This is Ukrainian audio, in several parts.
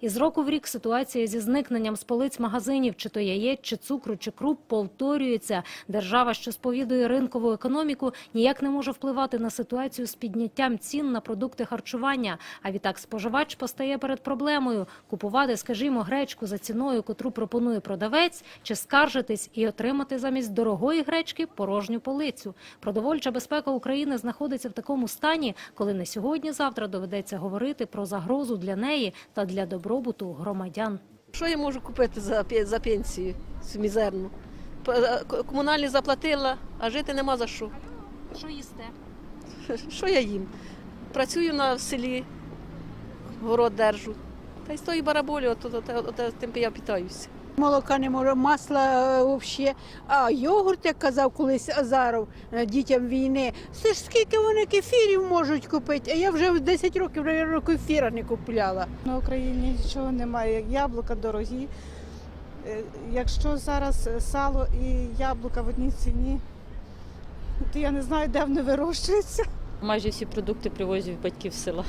Із року в рік ситуація зі зникненням з полиць магазинів, чи то яєць, чи цукру, чи круп повторюється. Держава, що сповідує ринкову економіку, ніяк не може впливати на ситуацію з підняттям цін на продукти харчування. А відтак споживач постає перед проблемою купувати, скажімо, гречку за ціною, котру пропонує продавець, чи скаржитись і отримати замість дорогої гречки порожню полицю. Продовольча безпека України знаходиться в такому стані, коли не сьогодні-завтра доведеться говорити про загрозу для неї та для добробуту громадян. Що я можу купити за, за пенсію цю мізерну? Е, Комунальні заплатила, а жити нема за що. Що їсте? Що я їм? Працюю на селі, город держу. Та й з тої бараболі, от, от, от, от, от, тим я питаюся. Молока не можу, масла взагалі. А йогурт, як казав колись Азаров е, дітям війни, це ж скільки вони кефірів можуть купити. А я вже 10 років, мабуть, кефіра не купляла. На Україні нічого немає. Яблука дорогі. Е, Якщо зараз сало і яблука в одній ціні, то я не знаю, де вони вирощуються. Майже всі продукти привозять батьків з села.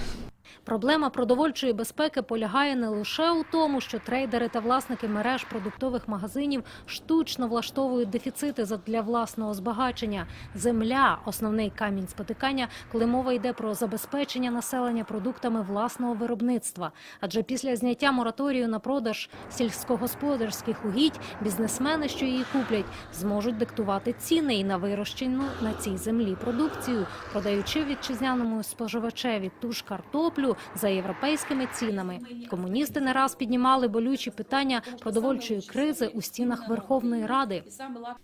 Проблема продовольчої безпеки полягає не лише у тому, що трейдери та власники мереж продуктових магазинів штучно влаштовують дефіцити для власного збагачення. Земля основний камінь спотикання, коли мова йде про забезпечення населення продуктами власного виробництва. Адже після зняття мораторію на продаж сільськогосподарських угідь бізнесмени, що її куплять, зможуть диктувати ціни і на вирощену на цій землі продукцію, продаючи вітчизняному споживачеві ту ж картоплю за європейськими цінами. Комуністи не раз піднімали болючі питання продовольчої кризи у стінах Верховної Ради.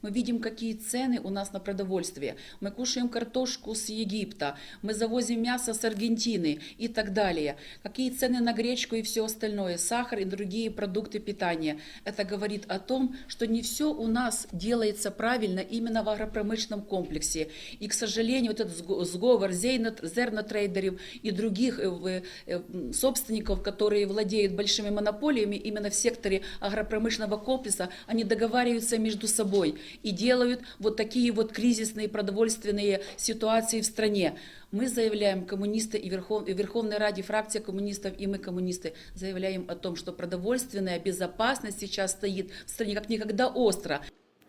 Мы видим, какие цены у нас на продовольствие. Мы кушаем картошку с Египта, мы завозим мясо с Аргентины и так далее. Какие цены на гречку и все остальное, сахар и другие продукты питания. Это говорит о том, что не все у нас делается правильно именно в агропромышленном комплексе. И, к сожалению, вот этот сго- сговор зейно- зернотрейдеров и других э, в- э, м, собственников, которые владеют большими монополиями именно в секторе агропромышленного комплекса, они договариваются между собой и делают вот такие вот кризисные продовольственные ситуации в стране. Мы заявляем, коммунисты и, Верхов, и в Верховной Раде, фракция коммунистов и мы, коммунисты, заявляем о том, что продовольственная безопасность сейчас стоит в стране как никогда остро.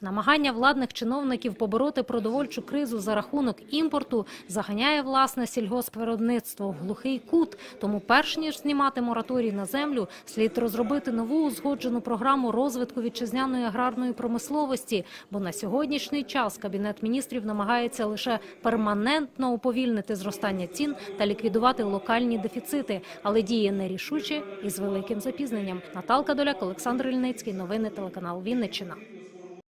Намагання владних чиновників побороти продовольчу кризу за рахунок імпорту заганяє власне сільгоспвиробництво в глухий кут. Тому, перш ніж знімати мораторій на землю, слід розробити нову узгоджену програму розвитку вітчизняної аграрної промисловості. Бо на сьогоднішній час кабінет міністрів намагається лише перманентно уповільнити зростання цін та ліквідувати локальні дефіцити, але діє нерішуче і з великим запізненням. Наталка Доляк, Олександр Ільницький. Новини телеканал Вінниччина.